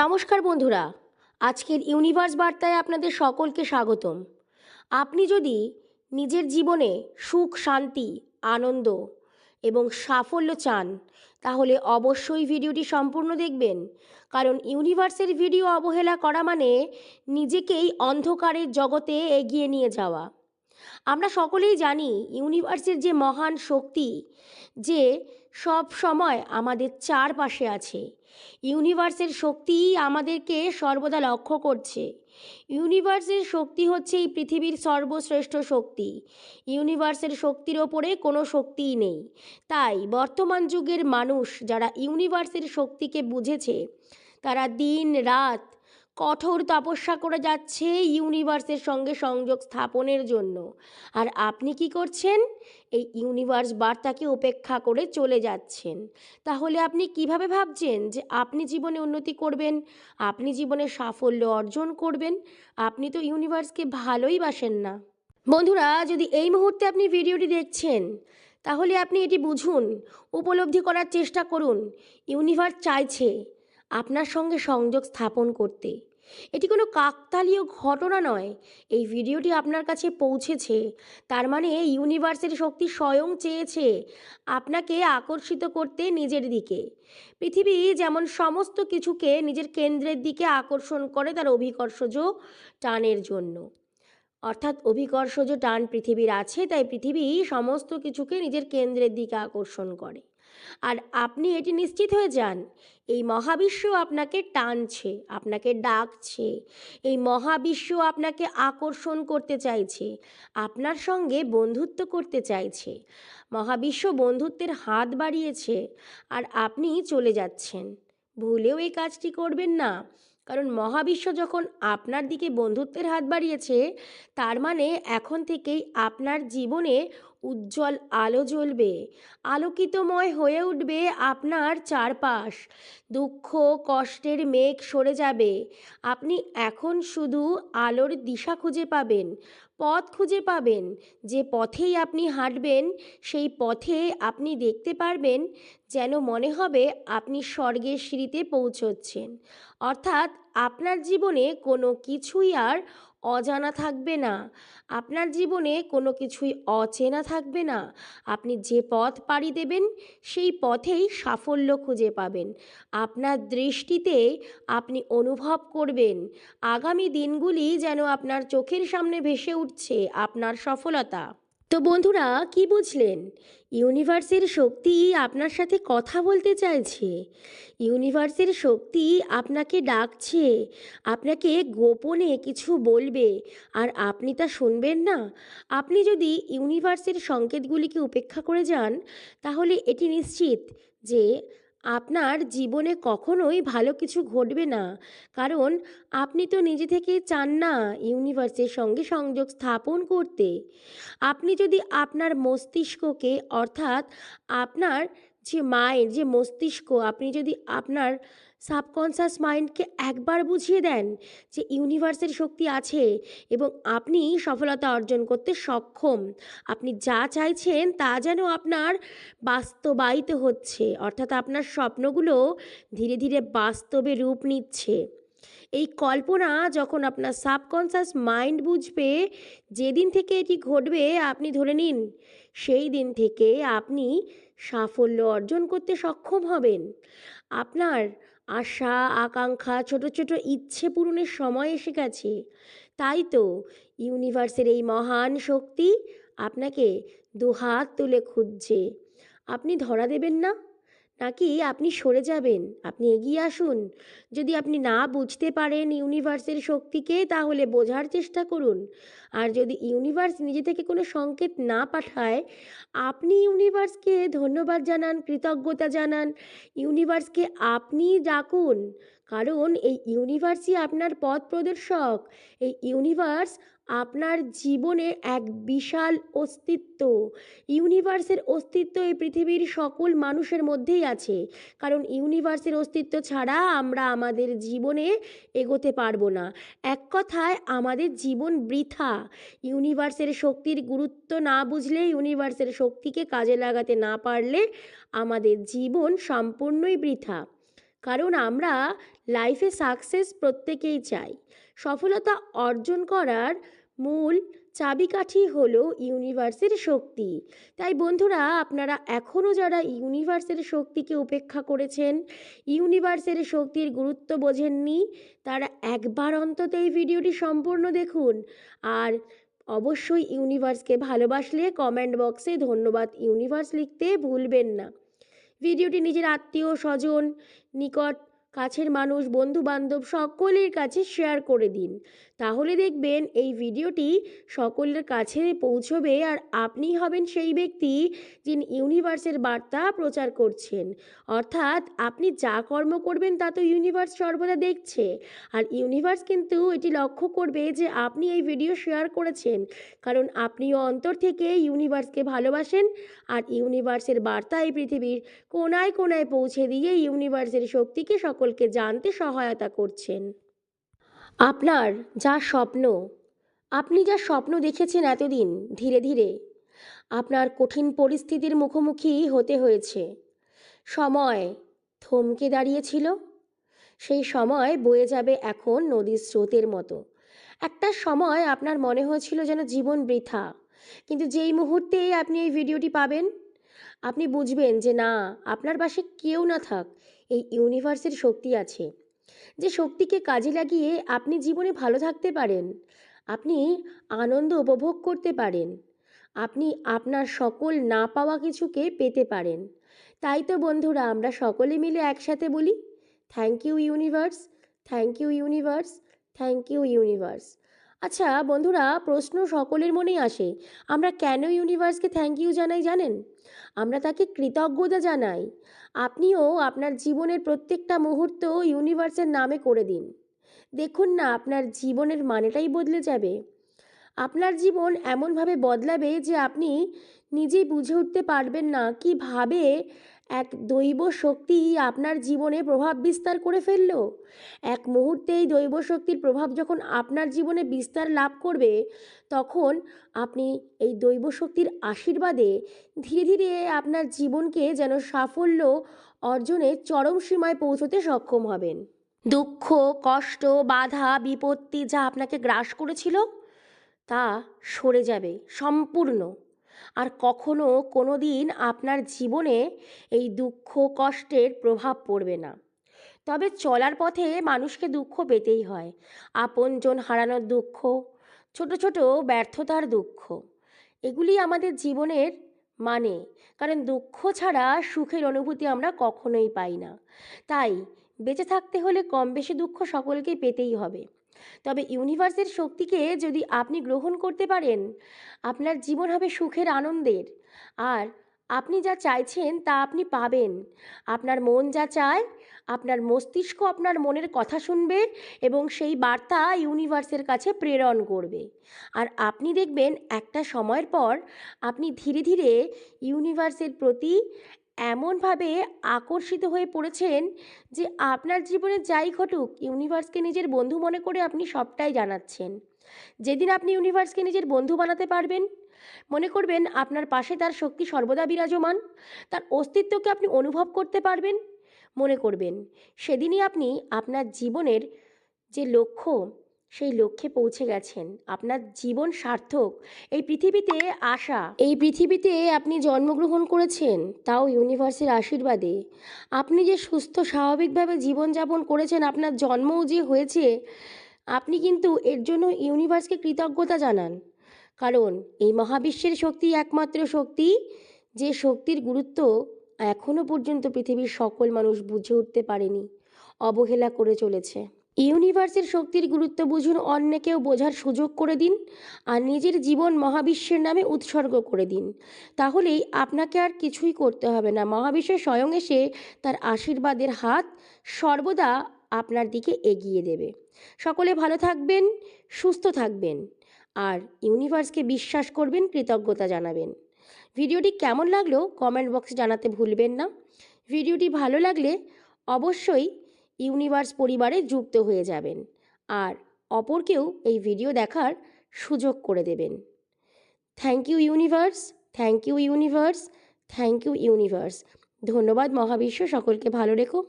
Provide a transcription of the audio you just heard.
নমস্কার বন্ধুরা, আজকের ইউনিভার্স বার্তায় আপনাদের সকলকে স্বাগতম। আপনি যদি নিজের জীবনে সুখ, শান্তি, আনন্দ এবং সাফল্য চান, তাহলে অবশ্যই ভিডিওটি সম্পূর্ণ দেখবেন, কারণ ইউনিভার্সের ভিডিও অবহেলা করা মানে নিজেকেই অন্ধকারের জগতে এগিয়ে নিয়ে যাওয়া। আমরা সকলেই জানি ইউনিভার্সের যে মহান শক্তি, যে সব সময় আমাদের চারপাশে আছে। ইউনিভার্সের শক্তি আমাদেরকে সর্বদা লক্ষ্য করছে। ইউনিভার্সের শক্তি হচ্ছে এই পৃথিবীর সর্বশ্রেষ্ঠ শক্তি। ইউনিভার্সের শক্তির ওপরে কোনো শক্তিই নেই। তাই বর্তমান যুগের মানুষ যারা ইউনিভার্সের শক্তিকে বুঝেছে, তারা দিন রাত কঠোর তপস্যা করে যাচ্ছে ইউনিভার্সের সঙ্গে সংযোগ স্থাপনের জন্য। আর আপনি কি করছেন? এই ইউনিভার্স বার্তাকে উপেক্ষা করে চলে যাচ্ছেন। তাহলে আপনি কীভাবে ভাবছেন যে আপনি জীবনে উন্নতি করবেন? আপনি জীবনে সাফল্য অর্জন করবেন? আপনি তো ইউনিভার্সকে ভালোই বাসেন না। বন্ধুরা, যদি এই মুহূর্তে আপনি ভিডিওটি দেখছেন, তাহলে আপনি এটি বুঝুন, উপলব্ধি করার চেষ্টা করুন। ইউনিভার্স চাইছে আপনার সঙ্গে সংযোগ স্থাপন করতে। এটি কোনো কাকতালীয় ঘটনা নয়। এই ভিডিওটি আপনার কাছে পৌঁছেছে। তার মানে ইউনিভার্সের শক্তি স্বয়ং চেয়েছে আপনাকে আকর্ষিত করতে নিজের দিকে। পৃথিবী যেমন সমস্ত কিছুকে নিজের কেন্দ্রের দিকে আকর্ষণ করে তার অভিকর্ষজ টানের জন্য। অর্থাৎ অভিকর্ষজ টান পৃথিবীর আছে, তাই পৃথিবী সমস্ত কিছুকে নিজের কেন্দ্রের দিকে আকর্ষণ করে। আর আপনি এটি নিশ্চিত হয়ে যান, এই মহাবিশ্ব আপনাকে টানছে, আপনাকে ডাকছে, এই মহাবিশ্ব আপনাকে আকর্ষণ করতে চাইছে, আপনার সঙ্গে বন্ধুত্ব করতে চাইছে, মহাবিশ্ব বন্ধুত্বের হাত বাড়িয়েছে আর আপনি চলে যাচ্ছেন। ভুলেও এই কাজটি করবেন না, কারণ মহাবিশ্ব যখন আপনার দিকে বন্ধুত্বের হাত বাড়িয়েছে, তার মানে এখন থেকেই আপনার জীবনে উজ্জ্বল আলো জ্বলবে, আলোকিতময় হয়ে উঠবে আপনার চারপাশ। দুঃখ, কষ্টের মেঘ সরে যাবে। আপনি এখন শুধু আলোর দিশা খুঁজে পাবেন, পথ খুঁজে পাবেন। যে পথেই আপনি হাঁটবেন, সেই পথে আপনি দেখতে পারবেন যেন মনে হবে আপনি স্বর্গের সিঁড়িতে পৌঁছচ্ছেন। অর্থাৎ আপনার জীবনে কোনো কিছুই আর অজানা থাকবে না। আপনার জীবনে কোনো কিছুই অচেনা থাকবে না। আপনি যে পথ পাড়ি দেবেন, সেই পথেই সাফল্য খুঁজে পাবেন। আপনার দৃষ্টিতে আপনি অনুভব করবেন। আগামী দিনগুলি যেন আপনার চোখের সামনে ভেসে উঠছে আপনার সফলতা। তো বন্ধুরা, কি বুঝলেন? ইউনিভার্সের শক্তি আপনার সাথে কথা বলতে চাইছে। ইউনিভার্সের শক্তি আপনাকে ডাকছে, আপনাকে গোপনে কিছু বলবে, আর আপনি তা শুনবেন না। আপনি যদি ইউনিভার্সের সংকেতগুলিকে উপেক্ষা করে যান, তাহলে এটি নিশ্চিত যে আপনার জীবনে কখনোই ভালো কিছু ঘটবে না। কারণ আপনি তো নিজে থেকে চান না ইউনিভার্সের সঙ্গে সংযোগ স্থাপন করতে। আপনি যদি আপনার মস্তিষ্ককে, অর্থাৎ আপনার যে মায়ের যে মস্তিষ্ক, আপনি যদি আপনার সাবকনসাস মাইন্ডকে একবার বুঝিয়ে দেন যে ইউনিভার্সের শক্তি আছে এবং আপনি সফলতা অর্জন করতে সক্ষম। আপনি যা চাইছেন তা যেন আপনার বাস্তবায়িত হচ্ছে, অর্থাৎ আপনার স্বপ্নগুলো ধীরে ধীরে বাস্তবে রূপ নিচ্ছে। এই কল্পনা যখন আপনার সাবকনসাস মাইন্ড বুঝবে, যেদিন থেকে এটি ঘটবে, আপনি ধরে নিন, সেই দিন থেকে আপনি সাফল্য অর্জন করতে সক্ষম হবেন। আপনার আশা, আকাঙ্ক্ষা, ছোট ছোট ইচ্ছে পূরণের সময় এসে গেছে। তাই তো ইউনিভার্সের এই মহান শক্তি আপনাকে দুহাত তুলে খুঁজছে। আপনি ধরা দেবেন না? নাকি আপনি সরে যাবেন? আপনি এগিয়ে আসুন। যদি আপনি না বুঝতে পারেন ইউনিভার্সের শক্তিকে, তাহলে বোঝার চেষ্টা করুন। আর যদি ইউনিভার্স নিজে থেকে কোনো সংকেত না পাঠায়, আপনি ইউনিভার্সকে ধন্যবাদ জানান, কৃতজ্ঞতা জানান। ইউনিভার্সকে আপনি ডাকুন। কারণ এই ইউনিভার্সই আপনার পথ প্রদর্শক। এই ইউনিভার্স আপনার জীবনের এক বিশাল অস্তিত্ব। ইউনিভার্সের অস্তিত্ব এই পৃথিবীর সকল মানুষের মধ্যেই আছে। কারণ ইউনিভার্সের অস্তিত্ব ছাড়া আমরা আমাদের জীবনে এগোতে পারব না। এক কথায়, আমাদের জীবন বৃথা। ইউনিভার্সের শক্তির গুরুত্ব না বুঝলে, ইউনিভার্সের শক্তিকে কাজে লাগাতে না পারলে আমাদের জীবন সম্পূর্ণই বৃথা। কারণ আমরা লাইফে সাকসেস প্রত্যেকেই চাই। সফলতা অর্জন করার মূল চাবিকাঠি হলো ইউনিভার্সের শক্তি। তাই বন্ধুরা, আপনারা এখনও যারা ইউনিভার্সের শক্তিকে উপেক্ষা করেছেন, ইউনিভার্সের শক্তির গুরুত্ব বোঝেননি, তারা একবার অন্তত এই ভিডিওটি সম্পূর্ণ দেখুন। আর অবশ্যই ইউনিভার্সকে ভালোবাসলে কমেন্ট বক্সে ধন্যবাদ ইউনিভার্স লিখতে ভুলবেন না। ভিডিওটি নিজের আত্মীয় স্বজন নিকট কাছের মানুষ বন্ধু বান্ধব সকলের কাছে শেয়ার করে দিন। তাহলে দেখবেন এই ভিডিওটি সকলের কাছে পৌঁছবে আর আপনি হবেন সেই ব্যক্তি যিনি ইউনিভার্সের বার্তা প্রচার করছেন। অর্থাৎ আপনি যা কর্ম করবেন তা তো ইউনিভার্স সর্বদা দেখছে। আর ইউনিভার্স কিন্তু এটি লক্ষ্য করবে যে আপনি এই ভিডিও শেয়ার করেছেন। কারণ আপনিও অন্তর থেকে ইউনিভার্সকে ভালোবাসেন আর ইউনিভার্সের বার্তা এই পৃথিবীর কোনায় কোনায় পৌঁছে দিয়ে ইউনিভার্সের শক্তিকে সকলকে জানতে সহায়তা করছেন। আপনার যা স্বপ্ন, আপনি যা স্বপ্ন দেখেছেন এতদিন, ধীরে ধীরে, আপনার কঠিন পরিস্থিতির মুখোমুখি হতে হয়েছে। সময় থমকে দাঁড়িয়েছিল, সেই সময় বয়ে যাবে এখন নদীর স্রোতের মতো। একটা সময় আপনার মনে হয়েছিল যেন জীবন বৃথা, কিন্তু যেই মুহূর্তে আপনি এই ভিডিওটি পাবেন, আপনি বুঝবেন যে না, আপনার পাশে কেউ না থাক এই ইউনিভার্সের শক্তি আছে। যে শক্তিকে কাজে লাগিয়ে আপনি জীবনে ভালো থাকতে পারেন, আপনি আনন্দ উপভোগ করতে পারেন, আপনি আপনার সকল না পাওয়া কিছুকে পেতে পারেন। তাই তো বন্ধুরা, আমরা সকলে মিলে একসাথে বলি thank you universe thank you universe thank you universe আচ্ছা বন্ধুরা, প্রশ্ন সকলের মনেই আসে। আমরা কেন ইউনিভার্সকে থ্যাংক ইউ জানাই জানেন? আমরা তাকে কৃতজ্ঞতা জানাই। আপনিও আপনার জীবনের প্রত্যেকটা মুহূর্ত ইউনিভার্সের নামে করে দিন। দেখুন না, আপনার জীবনের মানেটাই বদলে যাবে। আপনার জীবন এমনভাবে বদলাবে যে আপনি নিজেই বুঝে উঠতে পারবেন না। কীভাবে এক দৈব শক্তি আপনার জীবনে প্রভাব বিস্তার করে ফেলল? এক মুহূর্তে এই দৈব শক্তির প্রভাব যখন আপনার জীবনে বিস্তার লাভ করবে, তখন আপনি এই দৈব শক্তির আশীর্বাদে ধীরে ধীরে আপনার জীবনকে যেন সাফল্য অর্জনে চরম সীমায় পৌঁছতে সক্ষম হবেন। দুঃখ, কষ্ট, বাধা, বিপত্তি যা আপনাকে গ্রাস করেছিল, তা সরে যাবে, সম্পূর্ণ। আর কখনো কোনো দিন আপনার জীবনে এই দুঃখ কষ্টের প্রভাব পড়বে না। তবে চলার পথে মানুষকে দুঃখ পেতেই হয়। আপনজন হারানোর দুঃখ, ছোট ছোট ব্যর্থতার দুঃখ, এগুলি আমাদের জীবনের মানে। কারণ দুঃখ ছাড়া সুখের অনুভূতি আমরা কখনোই পাই না। তাই বেঁচে থাকতে হলে কম বেশি দুঃখ সকলকে পেতেই হবে। তবে ইউনিভার্সের শক্তিকে যদি আপনি গ্রহণ করতে পারেন, আপনার জীবন হবে সুখের আনন্দের। আর আপনি যা চাইছেন তা আপনি পাবেন। আপনার মন যা চায়, আপনার মস্তিষ্ক আপনার মনের কথা শুনবে এবং সেই বার্তা ইউনিভার্সের কাছে প্রেরণ করবে। আর আপনি দেখবেন একটা সময়ের পর আপনি ধীরে ধীরে ইউনিভার্সের প্রতি এমনভাবে আকর্ষিত হয়ে পড়েছেন যে আপনার জীবনে যাই ঘটুক, ইউনিভার্সকে নিজের বন্ধু মনে করে আপনি সবটাই জানাচ্ছেন। যেদিন আপনি ইউনিভার্সকে নিজের বন্ধু বানাতে পারবেন, মনে করবেন আপনার পাশে তার শক্তি সর্বদা বিরাজমান, তার অস্তিত্বকে আপনি অনুভব করতে পারবেন, মনে করবেন। সেদিনই আপনি আপনার জীবনের যে লক্ষ্য সেই লক্ষ্যে পৌঁছে গেছেন। আপনার জীবন সার্থক। এই পৃথিবীতে আসা এই পৃথিবীতে আপনি জন্মগ্রহণ করেছেন, তাও ইউনিভার্সের আশীর্বাদে। আপনি যে সুস্থ, স্বাভাবিকভাবে জীবনযাপন করেছেন, আপনার জন্মও যে হয়েছে, আপনি কিন্তু এর জন্য ইউনিভার্সকে কৃতজ্ঞতা জানান। কারণ এই মহাবিশ্বের শক্তি একমাত্র শক্তি, যে শক্তির গুরুত্ব এখনও পর্যন্ত পৃথিবীর সকল মানুষ বুঝে উঠতে পারেনি, অবহেলা করে চলেছে। ইউনিভার্সের শক্তির গুরুত্ব বুঝুন, অন্যকেও বোঝার সুযোগ করে দিন আর নিজের জীবন মহাবিশ্বের নামে উৎসর্গ করে দিন। তাহলেই আপনাকে আর কিছুই করতে হবে না। মহাবিশ্ব স্বয়ং এসে তার আশীর্বাদের হাত সর্বদা আপনার দিকে এগিয়ে দেবে। সকলে ভালো থাকবেন, সুস্থ থাকবেন আর ইউনিভার্সকে বিশ্বাস করবেন, কৃতজ্ঞতা জানাবেন। ভিডিওটি কেমন লাগল কমেন্ট বক্সে জানাতে ভুলবেন না। ভিডিওটি ভালো লাগলে অবশ্যই ইউনিভার্স পরিবারে যুক্ত হয়ে যাবেন আর অপরকেও এই ভিডিও দেখার সুযোগ করে দেবেন। Thank you universe, thank you universe, thank you universe. ধন্যবাদ মহাবিশ্ব, সকলকে ভালো রেখো।